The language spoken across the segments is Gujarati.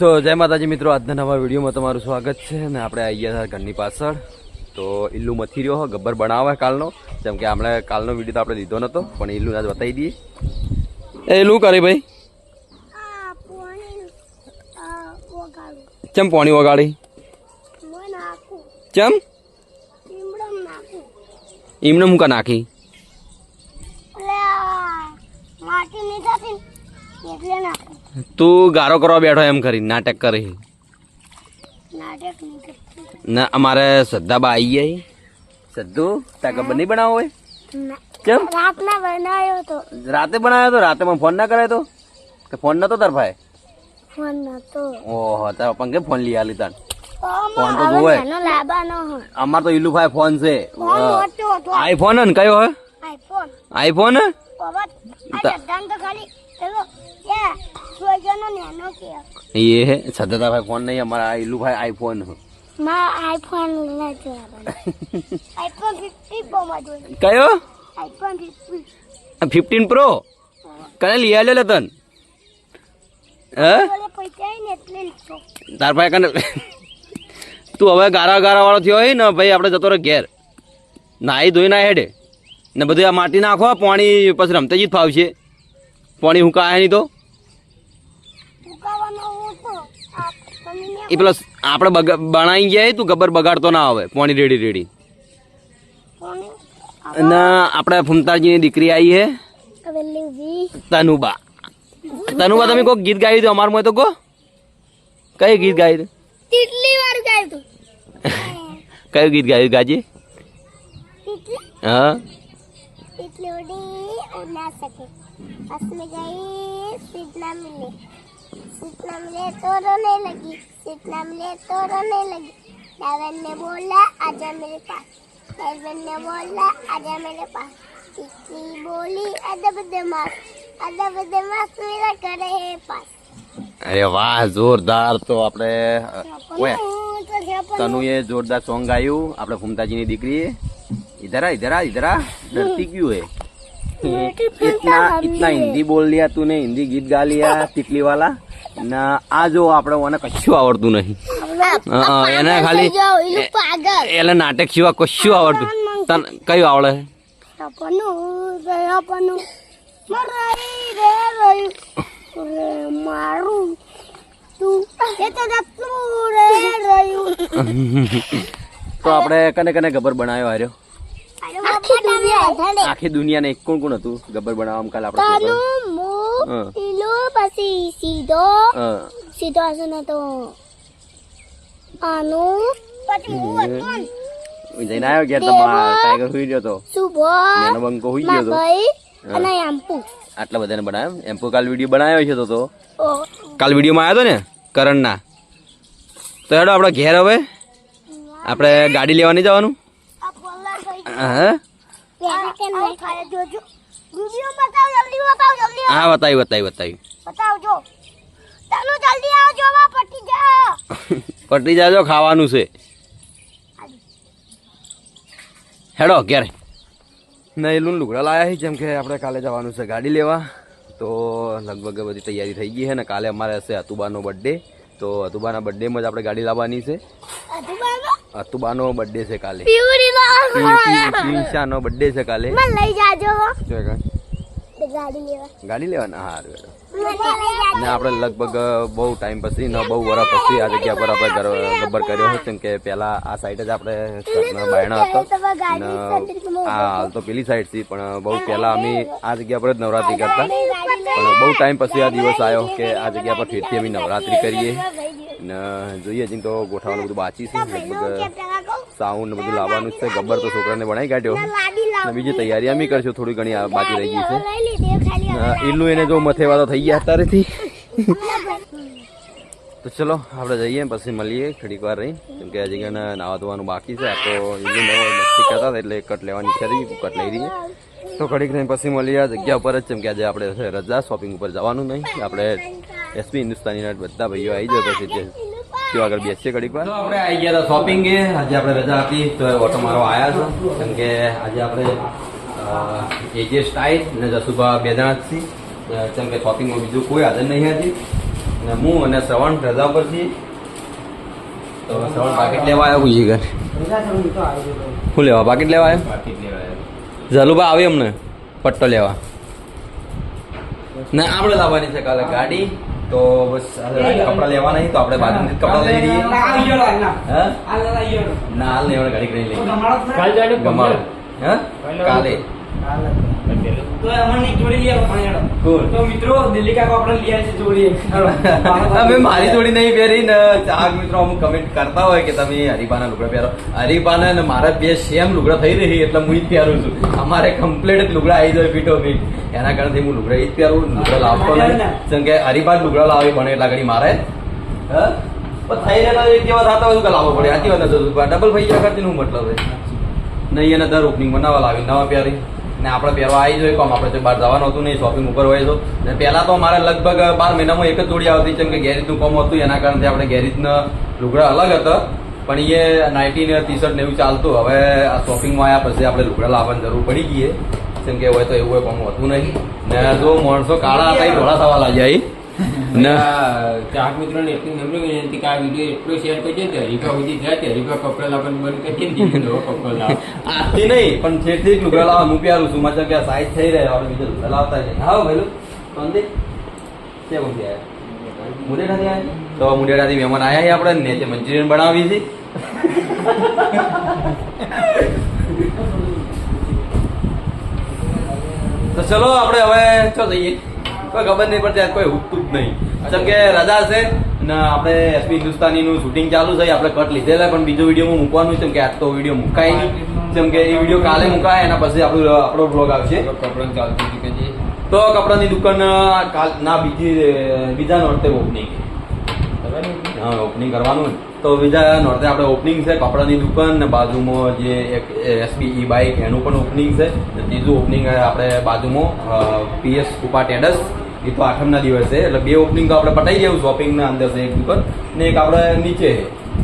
તો જય માતાજી મિત્રો આજના નવા વિડીયોમાં તમારું સ્વાગત છે અને આપણે આવી ગયા હતા ઘરની પાછળ. તો ઈલ્લુ મથી રહ્યો હોય ગબ્બર બનાવે કાલનો. જેમ કે આપણે કાલનો વીડિયો તો આપણે લીધો નહોતો પણ ઈલ્લુ આજ બતાવી દઈએ. એ ઈલ્લુ કરે ભાઈ? ચમ પોણી વગાડી. ચમ લીમડો નાખું. એમને હું કા નાખી? એટલે આ માટી નહીં થતી એટલે નાખું. તું ગારો કરવા બેઠો એમ કરી નાટક કરી. ના અમારે શ્રદ્ધાબા આવી ગઈ. સદ્ધુ તા ગબ્બર નહીં બનાવો હોય? કેમ? રાતના બનાવ્યો તો. રાતે બનાવ્યો તો? રાતે મને ફોન ના કરાય તો? કે ફોન નતો તાર ભાઈ? ફોન નતો. ઓહો તારા પપ્પા કે ફોન લઈ આલી તાર? ફોન તો જોવે અમાર તો ફોન છે. ફોન હતો આઈફોન ને? કયો હે? આઈફોન. આઈફોન એ સદાભાઈ ફોન નહીં અમારા ઈલુભાઈ આઈફોન. માં આઈફોન લેજો આઈફોન 50 પ્રો માં કયો? IPhone 50 fifteen pro? કને લઈ આલ્યો લે તન? હે? તાર ભાઈ કને તું હવે ગારા ગારા વાળો થયો હોય ને ભાઈ આપણે જતો રહે ઘેર. નાહી ધોઈ ના હેડે. ને બધું આ માટી નાખો પાણી પછી રમતા જ ફાવશે. પાણી હું કાંઈ નહીં તો ઉકાવાનો હું તો આ તમે એ પેલો આપણે બનાવી ગયા તું ગબર બગાડતો ના આવે. પોણી રેડી રેડી. ના અને આપણે ફૂમતાજીની દીકરી આવી હે. તનુબા. તનુબા તમે કોઈ ગીત ગાયું હતું અમારું તો કો? કયું ગીત ગાયું હતું? કયું ગીત ગાયું ગાજી? હા. ઉડી ઉડા શકે. असमें गई सीटना मिले सीटना मिले तो रोने लगी सीटना मिले तो रोने लगी डावन ने बोला आजा मेरे पास डावन ने बोला आजा मेरे पास किसकी बोली अदब दिमाग अदब दिमाग मेरा करे है पास અરે વાહ જોરદાર તો આપણે ઓય તનુએ જોરદાર સોંગ ગાયું આપણે ફૂમતાજીની દીકરી इधर आ इधर आ इधर आ डरती क्यों है इतना इतना हिंदी बोल लिया तूने हिंदी गीत गा लिया तितली वाला ના આ જો આપણે મને કશું આવડતું નહીં હા, એને ખાલી પાગલ એટલે નાટક સિવાય કશું આવડતું તને કયું આવડે સપનું સપનું મરાઈ રે રહ્યું રે મારું તું એ તો જતું રે રહ્યું તો આપણે કને કને ગબ્બર બનાવ્યો હાર્યો આખી દુનિયા આખી દુનિયાને ને કોણ કોણ હતું? ગબ્બર બનાવવા કાલે આપણે છોકરા? મુ હા. પછી સીધો. સીધો હશે ને તો આનું. પછી મુ હતો જઈને આવ્યો ઘેર તો ટાઈગર હુઈ ગયો તો. સુબો નાનો બંકો હુઈ ગયો તો. ભાઈ અને એમ્પુ. આટલા બધાને બનાવ્યો એમ્પુ કાલ વીડિયો બનાવ્યો છે તો તો. કાલ વિડીયોમાં આવ્યો હતો ને કરણના. તો હેડો આપણે ઘેર હવે. આપણે ગાડી લેવા નહીં જવાનું? હા? જોજો. વિડિયો બતાવ જલ્દી બતાવ જલ્દી હા બતાવી. બતાવી બતાવી બતાવજો ચાલો જલ્દી આવજો વા પટી જા પટી જાજો ખાવાનું છે. હેડો ક્યારે નહીં એલું લુગડા લાયા છે જેમ કે આપણે કાલે જવાનું છે ગાડી લેવા. તો લગભગ બધી તૈયારી થઈ ગઈ છે ને કાલે અમારે હશે અતુબાનો બર્થડે તો અતુબાના બર્થડેમાં જ આપણે ગાડી લાવવાની છે. અતુબાનો બર્થડે છે કાલે. લા બર્થડે છે કાલે. મને લઈ જાજો? ગાડી લેવા. ગાડી લેવાના? હા હારું, ને આપણે લગભગ બહુ ટાઈમ પછી ને બહુ વર્ષ પછી આ જગ્યા પર આપણે ગબ્બર કર્યો હતો કે પહેલા આ સાઈડ જ આપણે બાયણા હતો. આ હાલ તો પેલી સાઈડથી પણ બહુ પહેલા અમે આ જગ્યા પર જ નવરાત્રી કરતા. પણ બહુ ટાઈમ પછી આ દિવસ આવ્યો કે આ જગ્યા પર ફરીથી અમે નવરાત્રી કરીએ. ને જોઈએ હજી તો ગોઠવવાનું બધું બાકી છે લગભગ સાઉન્ડ બધું લાવવાનું છે ગબ્બર તો છોકરાને બનાવી કાઢ્યો. ને બીજી તૈયારી અમે કરશું થોડી ઘણી આ બાકી રહી ગઈ છે. ઈલ્લુ એને જો મથેવા તો થઈ ગયા અત્યારેથી. તો ચલો આપણે જઈએ પછી મળીએ ઘડીક વાર રહી. કેમ કે હજી નાવા ધોવાનું બાકી છે આ તો ઈલ્લુ નવો મસ્તી કરતા એટલે કટ લેવાની ઈચ્છા થઈ કટ લઈ રહીએ. તો ઘડીક રહી પછી મળીએ આ જગ્યા ઉપર જ જેમ કે આજે આપણે રજા શોપિંગ ઉપર જવાનું નહીં. આપણે એસપી હિન્દુસ્તાનીના બધા ભાઈઓ આવી જાય પછી જે આગળ બેસીએ ઘડીક વાર. આપણે આવી ગયા હતા શોપિંગ આજે આપણે રજા આપી. તો ઓટો મારો આવ્યા છો. કેમ કે આજે આપણે એજે સ્ટાઇલ અને જસુભા બે જણા જ છીએ કેમ કે શોપિંગમાં બીજું કોઈ હાજર નહીં હતી. અને હું અને શ્રવણ રજા પર છીએ. તો શ્રવણ પાકેટ લેવા આવ્યો બીજી ઘર શું લેવા? પાકીટ લેવા આવ્યો ઝલુબા આવી અમને. પટ્ટો લેવા. ના આપણે લાવવાની છે કાલે ગાડી. તો બસ કપડા લેવા નહીં તો આપણે બાજુ કપડા લઈ લઈએ. હા ના હાલ નહીં આપણે ગાડી કરી લઈએ ગમાડો હા છે જોડી અમે મારી જોડી નહીં પહેરી ને ચાર મિત્રો અમુક કમેન્ટ કરતા હોય કે તમે હરીબાના લુગડા પહેરો. હરીબાના ને મારા બે સેમ લુગડા થઈ રહી એટલે હું જ પહેરું છું. અમારે કમ્પ્લીટ જ લુગડા આવી જાય ફીટો ફીટ. એના કારણથી હું લુગડા ઈ જ પહેરું લુગડા લાવતો નહીં. જેમ કે હરીબા લુગડા લાવી બને એટલા ઘડી મારે. થઈ રહેલા એક જેવા થતા હોય તો લાવવો પડે? આથી વાત ડબલ ભાઈ ગયા કરતી હું મતલબ નહીં એને દર ઓપનિંગ બનાવવા લાવી નવા પહેરી. ને આપણે પહેરવા આવી જોઈએ કોમ. આપણે તો બહાર જવાનું હતું નહીં શોપિંગ ઉપર હોય તો. ને પહેલાં તો અમારે લગભગ બાર મહિનામાં એક જ જોડી આવતી, જેમ કે ગેરેજનું કોમ હતું, એના કારણે આપણે ગેરેજના લુગડા અલગ હતા. પણ એ નાઇટી ને ટી શર્ટ ને એવું ચાલતું. હવે આ શોપિંગમાં આવ્યા પછી આપણે લુગડા લાવવાની જરૂર પડી ગઈ જેમ કે હોય તો એવું કોઈ કોમ હોતું નહીં. ને જો માણસો કાળા હતા, એ ઘોડા થવા લાગ્યા ચાહક મિત્રોને એટલી નમ્ર વિનંતી કે આ વીડિયો એટલો શેર કરજો કે હરીફા સુધી જાય કે હરીફા કપડા લાવવાનું બંધ કરી દીધું નવો કપડો લાવો. નહીં પણ છેટથી જ લુગડા લાવવા પહેરું છું? મતલબ કે સાઈઝ થઈ રહ્યા હવે બીજો લુગડા લાવતા છે હા ભાઈ શાંતિ કેમ ઉઠી આવ્યા આવ્યા તો મુંડેડાથી મહેમાન આવ્યા આપણે? ને તે મંચુરિયન બનાવી છે. તો ચલો આપણે હવે ચો જઈએ. કોઈ ખબર નહીં પડતી કોઈ ઉઠતું જ નહીં. જેમ કે રજા છે ને આપણે એસપી હિન્દુસ્તાનીનું શૂટિંગ ચાલુ છે આપણે કટ લીધેલા પણ બીજો વીડિયો મૂકવાનું છે કે આજ તો વીડિયો મુકાય નહીં. જેમ કે એ વીડિયો કાલે મુકાય એના પછી આપણું આપણો બ્લોગ આવશે. કપડાં ચાલતી તો કપડાની દુકાન કાલ ના બીજી બીજા નોર્તે ઓપનિંગ હા ઓપનિંગ કરવાનું તો બીજા નોર્તે આપણે ઓપનિંગ છે કપડાની દુકાન ને બાજુમાં જે એક એસબી ઈ બાઇક એનું પણ ઓપનિંગ છે. ત્રીજું ઓપનિંગ આપણે બાજુમાં પીએસ કુપા ટેડસ એ તો આઠમના દિવસે એટલે બે ઓપનિંગ તો આપણે પટાઈ દેવું શોપિંગના અંદર છે એક દુકાન ને એક આપણે નીચે.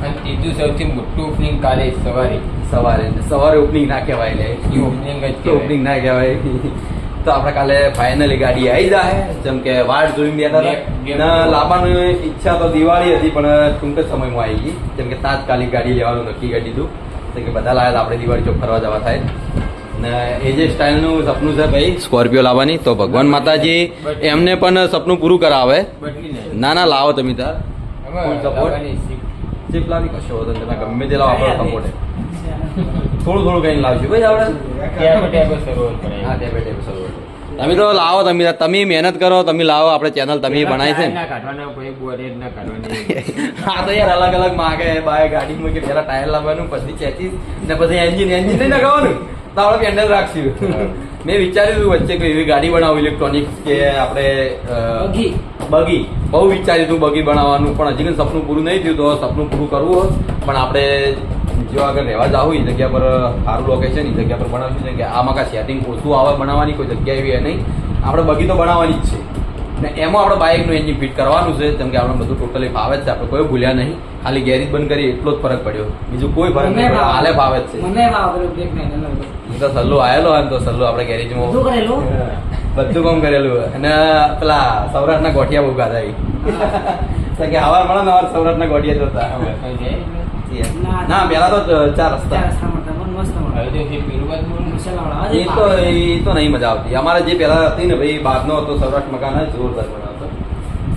અને ત્રીજું સૌથી મોટું ઓપનિંગ કાલે સવારે. સવારે સવારે ઓપનિંગ ના કહેવાય એટલે ઓપનિંગ જ ઓપનિંગ ના કહેવાય. તો આપણે કાલે ફાઇનલી ગાડી આવી જાય જેમ કે વાટ જોઈને બેઠા હતા. લાવવાની ઈચ્છા તો દિવાળી હતી પણ ટૂંક જ સમયમાં આવી ગઈ. જેમ કે તાત્કાલિક ગાડી લેવાનું નક્કી કરી દીધું. કે બધા લાયા આપણે દિવાળી ચોક ફરવા જવા થાય. એ જે સ્ટાઇલનું સપનું છે ભાઈ સ્કોર્પિયો લાવવાની તો ભગવાન માતાજી એમને પણ સપનું પૂરું કરાવે. ના ના લાવો તમે તાર. ચીપ લાવી કશો તમે ગમે તે લાવો આપણો સપોર્ટ થોડું થોડું કઈ લાવજો. ભાઈ આપણે. તમે તો લાવો તમે તમે મહેનત કરો તમે લાવો આપણે ચેનલ તમે બનાવી છે હા તો યાર અલગ અલગ માગે બાય ગાડીમાં કે પેલા ટાયર લાવવાનું પછી ચેચીસ ને પછી એન્જિન એન્જિન નહીં નખાવાનું તો આપણે પેન્ડલ રાખશું. મેં વિચાર્યું હતું વચ્ચે કોઈ એવી ગાડી બનાવું ઇલેક્ટ્રોનિક કે આપણે બગી. બગી. બહુ વિચાર્યું હતું બગી બનાવવાનું પણ હજી કંઈ સપનું પૂરું નહીં થયું તો સપનું પૂરું કરવું હોત. પણ આપણે જો આગળ રહેવા જાવ એ જગ્યા પર સારું લોકેશન એ જગ્યા પર બનાવ્યું છે કે આમાં કાંઈ સેટિંગ ઓછું આવે બનાવવાની કોઈ જગ્યા એવી નહીં. આપણે બગી તો બનાવવાની જ છે. ને એમાં આપણે બાઇકનું એન્જિન ફિટ કરવાનું છે. જેમ કે આપણે બધું ટોટલી ફાવે જ છે. આપણે કોઈ ભૂલ્યા નહીં. ખાલી ગેરેજ બંધ કરી એટલો જ ફરક પડ્યો. બીજું કોઈ ફરક નહીં હાલે ફાવે જ છે. મને તો સલ્લો આવેલો હોય તો સલ્લો આપણે ગેરેજમાં બધું બધું કામ કરેલું. અને પેલા સૌરાષ્ટ્રના ગોઠિયા બહુ. તો કે હવાર મળે ને હવાર સૌરાષ્ટ્રના ગોઠિયા જોતા. ના. પેલા તો ચાર રસ્તા. એ તો એ તો નહીં મજા આવતી. અમારે જે પેલા હતી ને ભાઈ બાદનો હતો સૌરાષ્ટ્ર મકાન જોરદાર બનાવતો.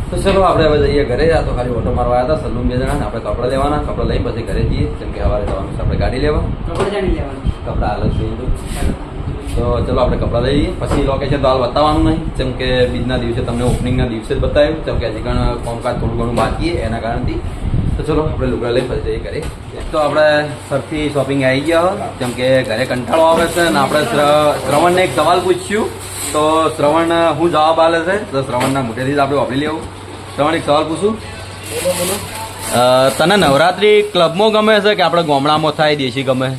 તો ચલો આપણે હવે જઈએ ઘરે. આ તો ખાલી ઓટો મારવા આવ્યા હતા. સલૂન બે જણા આપણે કપડાં લેવાના. કપડાં લઈ પછી ઘરે જઈએ. જેમ કે સવારે જવાનું છે આપણે ગાડી લેવા. કપડાં જાણી લેવાનું. કપડાં અલગ જોઈએ તો ચલો આપણે કપડાં લઈએ પછી લોકેશન તો હાલ બતાવવાનું નહીં. જેમ કે બીજના દિવસે તમને ઓપનિંગના દિવસે જ બતાવ્યું. જેમ કે હજી ઘણા કોમકાજ થોડું ઘણું બાકી એના કારણથી. તો ચલો આપણે લુગડા લઈ પછી જઈએ ઘરે તો આપણે સરથી શોપિંગ આવી ગયા. જેમ કે ઘરે કંટાળો આવે છે ને આપણે શ્રવણને એક સવાલ પૂછ્યું. તો શ્રવણ હું જવાબ આલે છે? તો શ્રવણના મોઢેથી જ આપણે વાપરી લેવું. શ્રવણ એક સવાલ પૂછું. તને નવરાત્રી ક્લબમાં ગમે છે કે આપણે ગામડામાં થાય દેશી ગમે?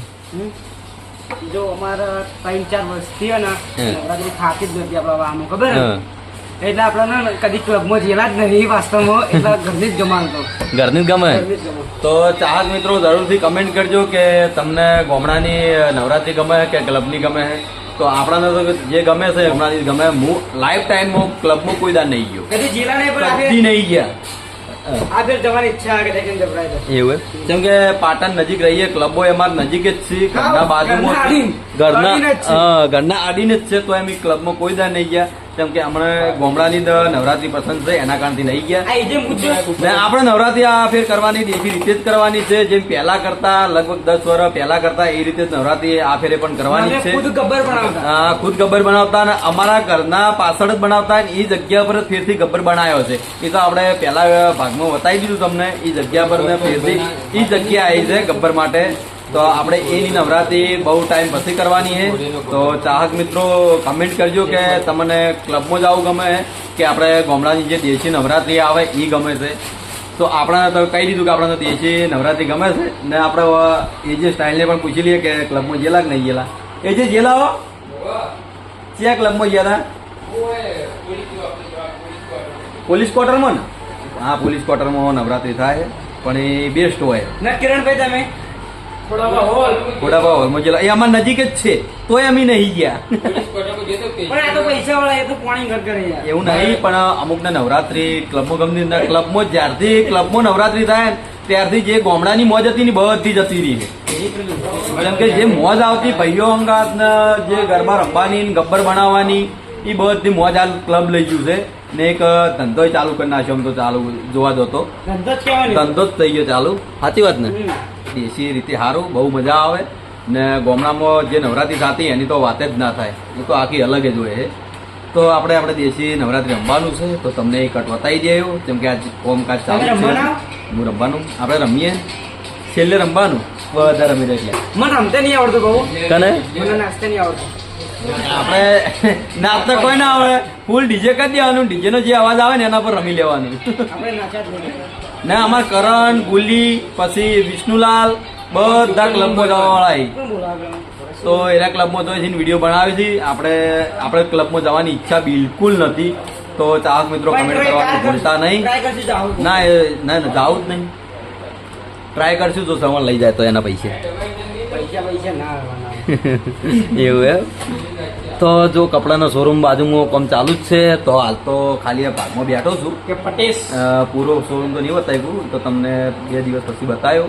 જો અમારા ત્રણ ચાર વર્ષ થયા ને. નવરાત્રી થાકી જ નથી આપણા આમાં ખબર એટલે આપણે ને કદી ક્લબમાં જેલા જ નહીં વાસ્તવમાં એટલે ઘરની જ ગમાડતો ઘરની જ ગમે? ઘરની જ ગમે તો ચાહક મિત્રો જરૂરથી કમેન્ટ કરજો કે તમને ગામડાની નવરાત્રી ગમે કે ક્લબની ગમે તો આપણાને તો જે ગમે છે હમણાંથી ગમે. હું લાઈફ ટાઈમ ક્લબમાં કોઈ દાર નહીં ગયો. કદી જેલા નહીં પણ નહીં ગયા. આ ફેર જવાની ઈચ્છા કે એવું? જેમ કે પાટણ નજીક રહીએ ક્લબો એમાં નજીક જ છે ઘરના બાજુમાં ઘરના. ઘરના આડીન જ છે. હા, ઘરના આડીન જ છે તો એમ ક્લબ ક્લબમાં કોઈ દા નહીં ગયા જેમ કે હમણાં ગોમડાની નવરાત્રી પસંદ છે એના કારણથી નહીં ગયા. આપણે નવરાત્રી આ ફેર કરવાની એવી રીતે જ કરવાની છે જેમ પહેલા કરતા લગભગ દસ વર્ષ પહેલા કરતા એ રીતે જ નવરાત્રી આ ફેરે પણ કરવાની ખુદ છે. ગબ્બર બનાવતા. આ ખુદ ગબ્બર બનાવતા અને અમારા ઘરના પાછળ જ બનાવતા એ જગ્યા પર ફેરથી ગબ્બર બનાવ્યો છે. એ તો આપણે પહેલા ભાગમાં બતાવી દીધું તમને એ જગ્યા પર ને ફેરથી એ જગ્યા આવી છે ગબ્બર માટે. તો આપણે એની નવરાત્રી બહુ ટાઈમ પછી કરવાની છે. તો ચાહક મિત્રો કમેન્ટ કરજો કે તમને ક્લબમાં જવું ગમે કે આપણે ગામડાની જે દેશી નવરાત્રી આવે એ ગમે છે. તો આપણા તો કહી દીધું કે આપણને તો દેશી નવરાત્રી ગમે છે. ને આપણે એ જે સ્ટાઇલને પણ પૂછી લઈએ કે ક્લબમાં જેલા કે નહીં ગયેલા. એ જે જેલા હો. ક્યાં ક્લબમાં ગયા પોલીસ ક્વાર્ટરમાં ને હા, પોલીસ ક્વાર્ટરમાં નવરાત્રી થાય, પણ એ બેસ્ટ હોય. ને કિરણભાઈ, તમે? ખોડાપા હોલમાં ગયેલા એ અમાર નજીક જ છે તોય અમે નહીં ગયા. પણ આ તો પૈસા વાળા એ તો પાણી ઘર કરે એવું નહીં પણ અમુક ને નવરાત્રી ક્લબમાં ગમતી ક્લબમાં જ્યારથી ક્લબમાં નવરાત્રી થાય ત્યારથી જે ગામડાની મોજ હતી ને બધી જતી રહી કેમ જેમ કે જે મોજ આવતી ભાઈઓ અંગાત ને જે ગરબા રમવાની ને ગબ્બર બનાવવાની એ બધી મોજ આ ક્લબ લઈ ગયું છે. ને એક ધંધો ચાલુ કરી નાખ્યો આમ તો ચાલુ જોવા જતો ધંધો જ ધંધો જ થઈ ગયો ચાલુ. સાચી વાત ને. દેશી રીતે સારું બહુ મજા આવે. ને ગામડામાં જે નવરાત્રી થતી એની તો વાત જ ના થાય. એ તો આખી અલગ જ હોય તો આપણે આપણે દેશી નવરાત્રી રમવાનું છે તો તમને એ કટ બતાવી દે એવું જેમ કે આજ કોમકાજ ચાલુ છે. હું રમવાનું આપણે રમીએ. છેલ્લે રમવાનું બધા રમી રહ્યા મને રમતે નહીં આવડતું બહુ. કને મને નાસ્તે નહીં આવડતું. આપણે નાચતા કોઈ ના આવે. ફૂલ ડીજે કરી દેવાનું ડીજે નો જે અવાજ આવે ને એના પર રમી લેવાનું. આપણે ને અમાર કરણ ગુલી પછી વિષ્ણુલાલ બધા ક્લબમાં જવા વાળા કોણ બોલાવે તો એના ક્લબમાં તો જઈને વીડિયો બનાવી હતી. આપણે આપણે ક્લબમાં જવાની ઈચ્છા બિલકુલ નથી. તો ચાહક મિત્રો કમેન્ટ કરવાનું ભૂલતા નહીં. ના ના ના જાવું જ નહીં. ટ્રાય કરશું તો સવાલ લઈ જાય તો એના પૈસે. એવું એમ? તો જો કપડાનો શોરૂમ બાજુમાં કામ ચાલુ જ છે તો હાલ તો ખાલી આ ભાગમાં બેઠો છું. કે પટેશ. પૂરો શોરૂમ તો નહીં બતાવ્યું તો તમને બે દિવસ પછી બતાવ્યો